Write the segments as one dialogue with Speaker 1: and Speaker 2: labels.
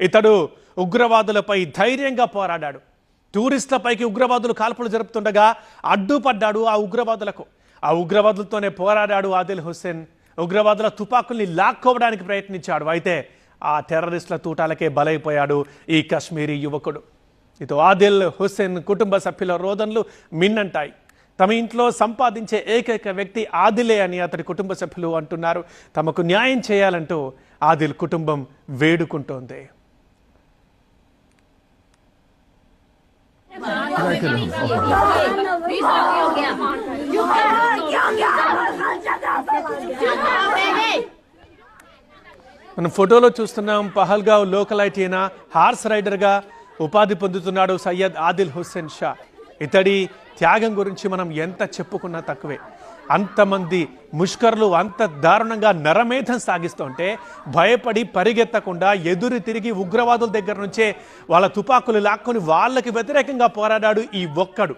Speaker 1: ఇతడు ఉగ్రవాదులపై ధైర్యంగా పోరాడాడు. టూరిస్టులపైకి ఉగ్రవాదులు కాల్పులు జరుపుతుండగా అడ్డుపడ్డాడు ఆ ఉగ్రవాదులకు. ఆ ఉగ్రవాదులతోనే పోరాడాడు ఆదిల్ హుస్సేన్. ఉగ్రవాదుల తుపాకుల్ని లాక్కోవడానికి ప్రయత్నించాడు. అయితే ఆ టెర్రరిస్టుల తూటాలకే బలైపోయాడు ఈ కశ్మీరీ యువకుడు. ఇటు ఆదిల్ హుస్సేన్ కుటుంబ సభ్యుల రోదనలు మిన్నంటాయి. తమ ఇంట్లో సంపాదించే ఏకైక వ్యక్తి ఆదిలే అని అతడి కుటుంబ సభ్యులు అంటున్నారు. తమకు న్యాయం చేయాలంటూ ఆదిల్ కుటుంబం వేడుకుంటోంది. మనం ఫోటోలో చూస్తున్నాం పహల్గావ్ లోకలైట్ అయిన హార్స్ రైడర్గా ఉపాధి పొందుతున్నాడు సయ్యద్ ఆదిల్ హుస్సేన్ షా. ఇతడి త్యాగం గురించి మనం ఎంత చెప్పుకున్నా తక్కువే. అంతమంది ముష్కర్లు అంత దారుణంగా నరమేధం సాగిస్తుంటే భయపడి పరిగెత్తకుండా ఎదురు తిరిగి ఉగ్రవాదుల దగ్గర నుంచే వాళ్ళ తుపాకులు లాక్కొని వాళ్ళకి వ్యతిరేకంగా పోరాడాడు ఈ ఒక్కడు.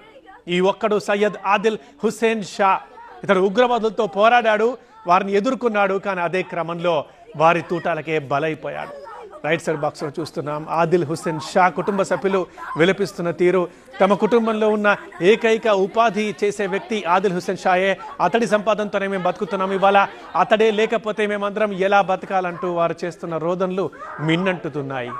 Speaker 1: ఈ ఒక్కడు సయ్యద్ ఆదిల్ హుస్సేన్ షా. ఇతడు ఉగ్రవాదులతో పోరాడాడు వారిని ఎదుర్కొన్నాడు కానీ అదే క్రమంలో వారి తూటాలకే బలైపోయాడు. రైట్ సైడ్ బాక్స్లో చూస్తున్నాం. ఆదిల్ హుస్సేన్ షా కుటుంబ సభ్యులు విలపిస్తున్న తీరు. తమ కుటుంబంలో ఉన్న ఏకైక ఉపాధి చేసే వ్యక్తి ఆదిల్ హుస్సేన్ షాయే. అతడి సంపాదనతోనే మేము బతుకుతున్నాం. ఇవాళ అతడే లేకపోతే మేమందరం ఎలా బతకాలంటూ వారు చేస్తున్న రోదనలు మిన్నంటుతున్నాయి.